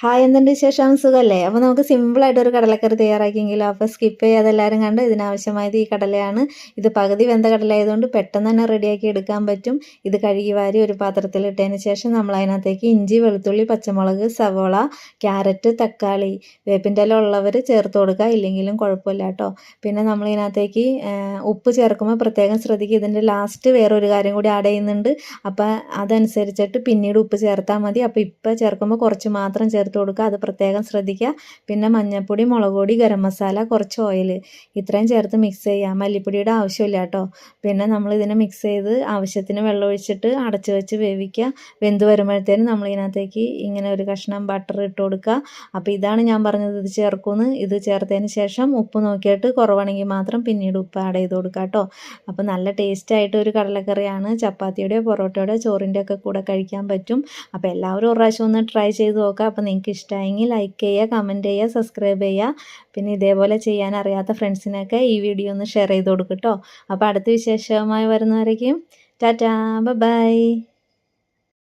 Hi എന്തിന്റെ വിശേഷം സുഖമല്ലേ അപ്പോൾ നമുക്ക് സിമ്പിളായിട്ട് ഒരു കടലക്കറി തയ്യാറാക്കിയെങ്കിലും? അപ്പോൾ സ്കിപ്പ് ചെയ്യാതെ എല്ലാവരും കണ്ട് ഇതിനാവശ്യമായത് ഈ കടലയാണ്. ഇത് പകുതി വെന്ത കടല ആയതുകൊണ്ട് പെട്ടെന്ന് തന്നെ റെഡിയാക്കി എടുക്കാൻ പറ്റും. ഇത് കഴുകി വാരി ഒരു പാത്രത്തിൽ ഇട്ടതിന് ശേഷം നമ്മൾ അതിനകത്തേക്ക് ഇഞ്ചി വെളുത്തുള്ളി പച്ചമുളക് സവോള ക്യാരറ്റ് തക്കാളി വേപ്പിന്റെ ഇല ഉള്ളവർ ചേർത്ത് കൊടുക്കുക. ഇല്ലെങ്കിലും കുഴപ്പമില്ല കേട്ടോ. പിന്നെ നമ്മൾ ഇതിനകത്തേക്ക് ഉപ്പ് ചേർക്കുമ്പോൾ പ്രത്യേകം ശ്രദ്ധിക്കുക. ഇതിന്റെ ലാസ്റ്റ് വേറൊരു കാര്യം കൂടി ആഡ് ചെയ്യുന്നുണ്ട്. അപ്പോൾ അതനുസരിച്ചിട്ട് പിന്നീട് ഉപ്പ് ചേർത്താൽ മതി. അപ്പോൾ ഇപ്പോൾ ചേർക്കുമ്പോൾ കുറച്ച് മാത്രം ചേർത്ത് കൊടുക്കുക. അത് പ്രത്യേകം ശ്രദ്ധിക്കുക. പിന്നെ മഞ്ഞൾപ്പൊടി മുളക് പൊടി ഗരം മസാല കുറച്ച് ഓയിൽ ഇത്രയും ചേർത്ത് മിക്സ് ചെയ്യുക. മല്ലിപ്പൊടിയുടെ ആവശ്യമില്ല കേട്ടോ. പിന്നെ നമ്മൾ ഇതിനെ മിക്സ് ചെയ്ത് ആവശ്യത്തിന് വെള്ളം ഒഴിച്ചിട്ട് അടച്ചു വെച്ച് വേവിക്കുക. വെന്ത് വരുമ്പോഴത്തേനും നമ്മൾ ഇതിനകത്തേക്ക് ഇങ്ങനെ ഒരു കഷ്ണം ബട്ടർ ഇട്ട് കൊടുക്കുക. അപ്പോൾ ഇതാണ് ഞാൻ പറഞ്ഞത്. ഇത് ചേർക്കുമെന്ന്. ഇത് ചേർത്തതിന് ശേഷം ഉപ്പ് നോക്കിയിട്ട് കുറവാണെങ്കിൽ മാത്രം പിന്നീട് ഉപ്പ് ആഡ് ചെയ്ത് കൊടുക്കുക കേട്ടോ. അപ്പോൾ നല്ല ടേസ്റ്റ് ആയിട്ട് ഒരു കടലക്കറിയാണ്. ചപ്പാത്തിയുടെയോ പൊറോട്ടയുടെയോ ചോറിന്റെ ഒക്കെ കൂടെ കഴിക്കാൻ പറ്റും. അപ്പോൾ എല്ലാവരും ഒരു പ്രാവശ്യം ഒന്ന് ട്രൈ ചെയ്ത് നോക്കുക. അപ്പോൾ നിങ്ങൾക്ക് ഇഷ്ടമായെങ്കിൽ ലൈക്ക് ചെയ്യുക കമന്റ് ചെയ്യുക സബ്സ്ക്രൈബ് ചെയ്യുക. പിന്നെ ഇതേപോലെ ചെയ്യാൻ അറിയാത്ത ഫ്രണ്ട്സിനൊക്കെ ഈ വീഡിയോ ഒന്ന് ഷെയർ ചെയ്ത് കൊടുക്കും കേട്ടോ അപ്പോൾ അടുത്ത വിശേഷമായി വരുന്നവരേക്കും ടാറ്റാ ബൈ